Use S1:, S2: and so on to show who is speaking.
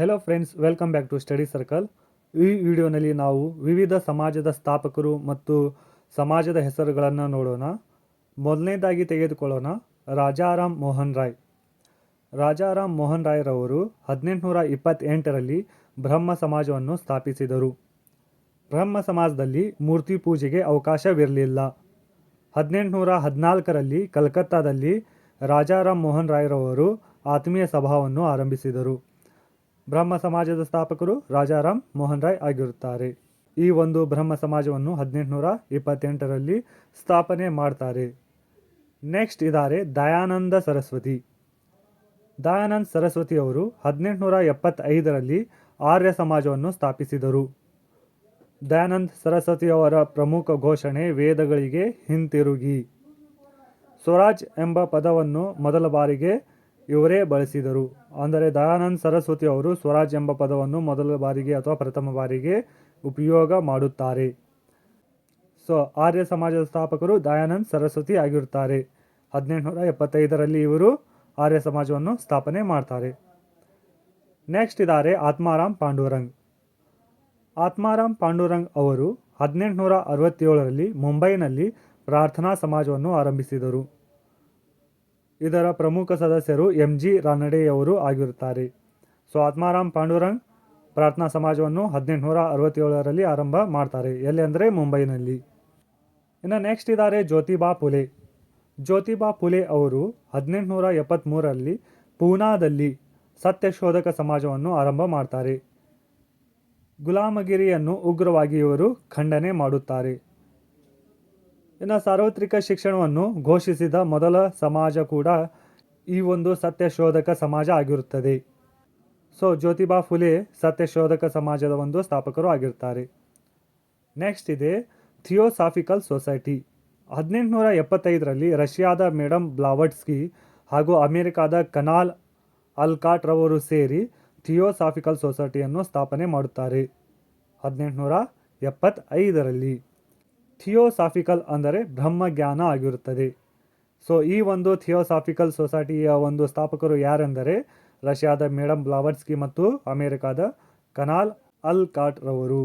S1: Hello friends welcome back to study circle ಈ ವಿಡಿಯೋನಲ್ಲಿ ನಾವು ವಿವಿಧ ಸಮಾಜದ ಸ್ಥಾಪಕರು ಮತ್ತು ಸಮಾಜದ ಹೆಸರುಗಳನ್ನು ನೋಡೋಣ. ಮೊದಲನೇದಾಗಿ ತೆಗೆದುಕೊಳ್ಳೋಣ, ರಾಜಾರಾಮ್ ಮೋಹನ್ ರಾಯ್. ರಾಜಾರಾಮ್ ಮೋಹನ್ ರಾಯ್ರವರು ಹದಿನೆಂಟುನೂರ ಇಪ್ಪತ್ತೆಂಟರಲ್ಲಿ ಬ್ರಹ್ಮ ಸಮಾಜವನ್ನು ಸ್ಥಾಪಿಸಿದರು. ಬ್ರಹ್ಮ ಸಮಾಜದಲ್ಲಿ ಮೂರ್ತಿ ಪೂಜೆಗೆ ಅವಕಾಶವಿರಲಿಲ್ಲ. ಹದಿನೆಂಟುನೂರ ಹದಿನಾಲ್ಕರಲ್ಲಿ ಕಲ್ಕತ್ತಾದಲ್ಲಿ ರಾಜಾರಾಮ್ ಮೋಹನ್ ರಾಯ್ರವರು ಆತ್ಮೀಯ ಸಭಾವನ್ನು ಆರಂಭಿಸಿದರು. ಬ್ರಹ್ಮ ಸಮಾಜದ ಸ್ಥಾಪಕರು ರಾಜಾರಾಮ್ ಮೋಹನ್ ರಾಯ್ ಆಗಿರುತ್ತಾರೆ. ಈ ಒಂದು ಬ್ರಹ್ಮ ಸಮಾಜವನ್ನು ಹದಿನೆಂಟುನೂರ ಇಪ್ಪತ್ತೆಂಟರಲ್ಲಿ ಸ್ಥಾಪನೆ ಮಾಡ್ತಾರೆ. ನೆಕ್ಸ್ಟ್ ಇದ್ದಾರೆ ದಯಾನಂದ ಸರಸ್ವತಿ. ದಯಾನಂದ ಸರಸ್ವತಿಯವರು ಹದಿನೆಂಟುನೂರ ಎಪ್ಪತ್ತೈದರಲ್ಲಿ ಆರ್ಯ ಸಮಾಜವನ್ನು ಸ್ಥಾಪಿಸಿದರು. ದಯಾನಂದ ಸರಸ್ವತಿಯವರ ಪ್ರಮುಖ ಘೋಷಣೆ ವೇದಗಳಿಗೆ ಹಿಂತಿರುಗಿ. ಸ್ವರಾಜ್ ಎಂಬ ಪದವನ್ನು ಮೊದಲ ಬಾರಿಗೆ ಇವರೇ ಬಳಸಿದರು. ಅಂದರೆ ದಯಾನಂದ್ ಸರಸ್ವತಿ ಅವರು ಸ್ವರಾಜ್ ಎಂಬ ಪದವನ್ನು ಮೊದಲ ಬಾರಿಗೆ ಅಥವಾ ಪ್ರಥಮ ಬಾರಿಗೆ ಉಪಯೋಗ ಮಾಡುತ್ತಾರೆ. ಸೊ, ಆರ್ಯ ಸಮಾಜದ ಸ್ಥಾಪಕರು ದಯಾನಂದ್ ಸರಸ್ವತಿ ಆಗಿರುತ್ತಾರೆ. ಹದಿನೆಂಟುನೂರ ಎಪ್ಪತ್ತೈದರಲ್ಲಿ ಇವರು ಆರ್ಯ ಸಮಾಜವನ್ನು ಸ್ಥಾಪನೆ ಮಾಡ್ತಾರೆ. ನೆಕ್ಸ್ಟ್ ಇದ್ದಾರೆ ಆತ್ಮಾರಾಮ್ ಪಾಂಡುರಂಗ್. ಆತ್ಮಾರಾಮ್ ಪಾಂಡುರಂಗ್ ಅವರು ಹದಿನೆಂಟುನೂರ ಅರವತ್ತೇಳರಲ್ಲಿ ಮುಂಬೈನಲ್ಲಿ ಪ್ರಾರ್ಥನಾ ಸಮಾಜವನ್ನು ಆರಂಭಿಸಿದರು. ಇದರ ಪ್ರಮುಖ ಸದಸ್ಯರು ಎಂ ಜಿ ರಾನಡೆಯವರು ಆಗಿರುತ್ತಾರೆ. ಸೊ ಆತ್ಮಾರಾಮ್ ಪಾಂಡುರಂಗ್ ಪ್ರಾರ್ಥನಾ ಸಮಾಜವನ್ನು ಹದಿನೆಂಟುನೂರ ಅರವತ್ತೇಳರಲ್ಲಿ ಆರಂಭ ಮಾಡ್ತಾರೆ. ಎಲ್ಲಿ ಅಂದರೆ ಮುಂಬೈನಲ್ಲಿ. ಇನ್ನು ನೆಕ್ಸ್ಟ್ ಇದ್ದಾರೆ ಜ್ಯೋತಿಬಾ ಫುಲೆ ಜ್ಯೋತಿಬಾ ಫುಲೆ ಅವರು ಹದಿನೆಂಟುನೂರ ಎಪ್ಪತ್ತ್ಮೂರರಲ್ಲಿ ಪೂನಾದಲ್ಲಿ ಸತ್ಯಶೋಧಕ ಸಮಾಜವನ್ನು ಆರಂಭ ಮಾಡ್ತಾರೆ. ಗುಲಾಮಗಿರಿಯನ್ನು ಉಗ್ರವಾಗಿ ಇವರು ಖಂಡನೆ ಮಾಡುತ್ತಾರೆ. ಇನ್ನು ಸಾರ್ವತ್ರಿಕ ಶಿಕ್ಷಣವನ್ನು ಘೋಷಿಸಿದ ಮೊದಲ ಸಮಾಜ ಕೂಡ ಈ ಒಂದು ಸತ್ಯಶೋಧಕ ಸಮಾಜ ಆಗಿರುತ್ತದೆ. ಸೊ ಜ್ಯೋತಿಬಾ ಫುಲೆ ಸತ್ಯಶೋಧಕ ಸಮಾಜದ ಒಂದು ಸ್ಥಾಪಕರು ಆಗಿರ್ತಾರೆ ನೆಕ್ಸ್ಟ್ ಇದೆ ಥಿಯೋಸಾಫಿಕಲ್ ಸೊಸೈಟಿ. ಹದಿನೆಂಟುನೂರ ಎಪ್ಪತ್ತೈದರಲ್ಲಿ ರಷ್ಯಾದ ಮೇಡಮ್ ಬ್ಲಾವಟ್ಸ್ಕಿ ಹಾಗೂ ಅಮೆರಿಕಾದ ಕನಾಲ್ ಅಲ್ಕಾಟ್ ರವರು ಸೇರಿ ಥಿಯೋಸಾಫಿಕಲ್ ಸೊಸೈಟಿಯನ್ನು ಸ್ಥಾಪನೆ ಮಾಡುತ್ತಾರೆ. ಹದಿನೆಂಟುನೂರ ಎಪ್ಪತ್ತೈದರಲ್ಲಿ. ಥಿಯೋಸಾಫಿಕಲ್ ಅಂದರೆ ಬ್ರಹ್ಮಜ್ಞಾನ ಆಗಿರುತ್ತದೆ. ಸೊ ಈ ಒಂದು ಥಿಯೋಸಾಫಿಕಲ್ ಸೊಸೈಟಿಯ ಒಂದು ಸ್ಥಾಪಕರು ಯಾರೆಂದರೆ ರಷ್ಯಾದ ಮೇಡಮ್ ಬ್ಲಾವರ್ಸ್ಕಿ ಮತ್ತು ಅಮೆರಿಕಾದ ಕನಾಲ್ ಅಲ್ ಕಾಟ್ ರವರು